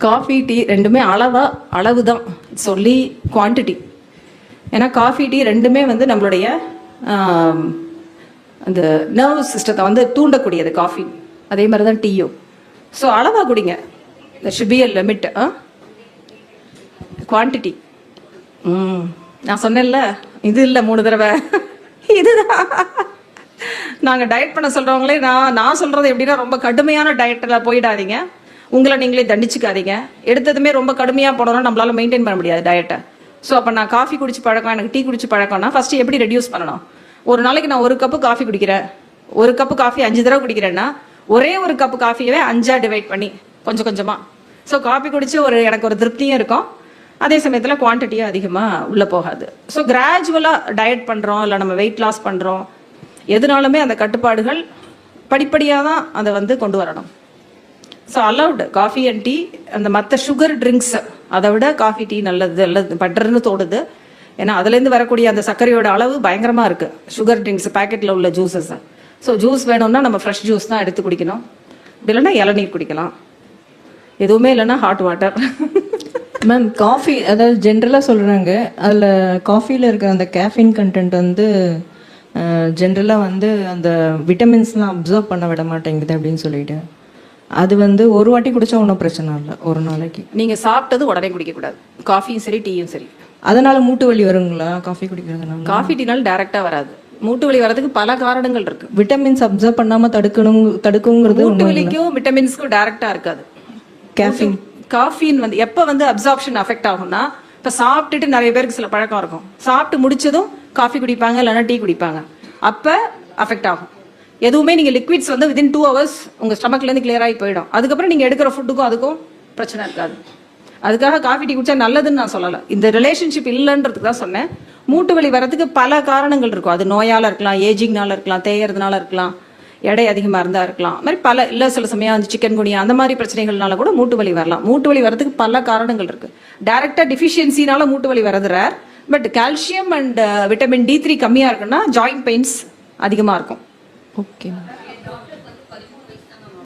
Coffee tea ரெண்டுமே அளவா அளவு தான் சொல்லி குவான்டிட்டி ஏன்னா காஃபி டீ ரெண்டுமே வந்து நம்மளுடைய அந்த நர்வ் சிஸ்டத்தை வந்து தூண்டக்கூடியது காஃபி. அதே மாதிரி தான் டீயும். ஸோ அளவாக குடிங்க. ஷுட் பி அ லிமிட் ஆ? குவான்டிட்டி ம். நான் சொன்னேன்ல இது இல்லை மூணு தடவை. இதுதான். நாங்கள் டயட் பண்ண சொல்கிறவங்களே நான் நான் சொல்கிறது எப்படின்னா ரொம்ப கடுமையான டயட்டில் போயிடாதீங்க. உங்களை நீங்களே தண்டிச்சுக்காதீங்க. எடுத்ததுமே ரொம்ப கடுமையாக போனோம்னா நம்மளால மெயின்டைன் பண்ண முடியாது டயட்டை ஸோ அப்போ நான் காஃபி குடிச்சு பழக்கம் எனக்கு டீ குடிச்சு பழக்கம்னா ஃபஸ்ட்டு எப்படி ரெடியூஸ் பண்ணணும்? ஒரு நாளைக்கு நான் ஒரு கப்பு காஃபி குடிக்கிறேன். ஒரு கப்பு காஃபி அஞ்சு தடவை குடிக்கிறேன்னா ஒரே ஒரு கப்பு காஃபியவே அஞ்சாக டிவைட் பண்ணி கொஞ்சம் கொஞ்சமாக ஸோ காஃபி குடிச்சு ஒரு எனக்கு ஒரு திருப்தியும் இருக்கும். அதே சமயத்தில் குவான்டிட்டியும் அதிகமாக உள்ளே போகாது. ஸோ கிராஜுவலாக டயட் பண்ணுறோம் இல்லை நம்ம வெயிட் லாஸ் பண்ணுறோம் எதுனாலுமே அந்த கட்டுப்பாடுகள் படிப்படியாக தான் அதை வந்து கொண்டு வரணும். So allowed coffee and tea அந்த மற்ற சுகர் ட்ரிங்க்ஸ் அதை விட காஃபி டீ நல்லது நல்லது பட்டர்னு தோணுது ஏன்னா அதுலேருந்து வரக்கூடிய அந்த சர்க்கரையோட அளவு பயங்கரமாக இருக்குது சுகர் ட்ரிங்க்ஸ் பேக்கெட்டில் உள்ள ஜூஸஸ் ஸோ ஜூஸ் வேணும்னா நம்ம ஃப்ரெஷ் ஜூஸ் தான் எடுத்து குடிக்கணும் அப்படி இல்லைன்னா இளநீர் குடிக்கலாம் எதுவுமே இல்லைன்னா ஹாட் வாட்டர் மேம் காஃபி அதாவது ஜென்ரலாக சொல்கிறாங்க அதில் காஃபியில் இருக்கிற அந்த கேஃபின் கண்டென்ட் வந்து ஜென்ரலாக வந்து அந்த விட்டமின்ஸ்லாம் அப்சர்வ் பண்ண விட மாட்டேங்குது அப்படின்னு சொல்லிட்டு அது வந்து ஒரு வாட்டி குடிச்சா ஒன்றும் பிரச்சனை இல்லை ஒரு நாளைக்கு. நீங்கள் சாப்பிட்டது உடனே குடிக்கக்கூடாது. காஃபியும் சரி டீயும் சரி. அதனால மூட்டு வலி வருங்களா? காஃபி குடிக்கிறதுனால? காஃபி டீனால் டைரெக்டாக வராது. மூட்டு வலி வர்றதுக்கு பல காரணங்கள் இருக்கு. விட்டமின்ஸ் அப்சர்வ் பண்ணாம தடுக்கணும் தடுக்குங்கிறது மூட்டு வலிக்கும் விட்டமின்ஸ்க்கும் டைரக்டா இருக்காது. கேஃபின் காஃபின் வந்து எப்போ வந்து அப்சார்ப்ஷன் அஃபெக்ட் ஆகும்னா இப்போ சாப்பிட்டுட்டு நிறைய பேருக்கு சில பழக்கம் இருக்கும். சாப்பிட்டு முடிச்சதும் காஃபி குடிப்பாங்க இல்லைன்னா டீ குடிப்பாங்க. அப்போ அஃபெக்ட் ஆகும். எதுவுமே நீங்கள் லிக்விட்ஸ் வந்து வித்தின் டூ ஹவர்ஸ் உங்கள் ஸ்டமக்லேருந்து கிளியர் ஆகி போயிடும். அதுக்கப்புறம் நீங்கள் எடுக்கிற ஃபுட்டுக்கும் அதுக்கும் பிரச்சனை இருக்காது. அதுக்காக காஃபி டீ குடிச்சா நல்லதுன்னு நான் சொல்லலை. இந்த ரிலேஷன்ஷிப் இல்லைன்றதுக்கு தான் சொன்னேன். மூட்டு வலி வரதுக்கு பல காரணங்கள் இருக்கும். அது நோயால் இருக்கலாம் ஏஜிங்னால இருக்கலாம் தேயறதுனால இருக்கலாம் எடை அதிகமாக இருந்தால் இருக்கலாம். அது மாதிரி பல இல்லை சில சமயம் வந்து சிக்கன் குனியா அந்த மாதிரி பிரச்சனைகள்னால கூட மூட்டு வலி வரலாம். மூட்டு வலி வரதுக்கு பல காரணங்கள் இருக்குது டேரெக்டாக டிஃபிஷியன்சினால மூட்டு வலி வரது rare but calcium and vitamin D three கம்மியாக இருக்குன்னா ஜாயிண்ட் பெயின்ஸ் அதிகமாக இருக்கும். 어깨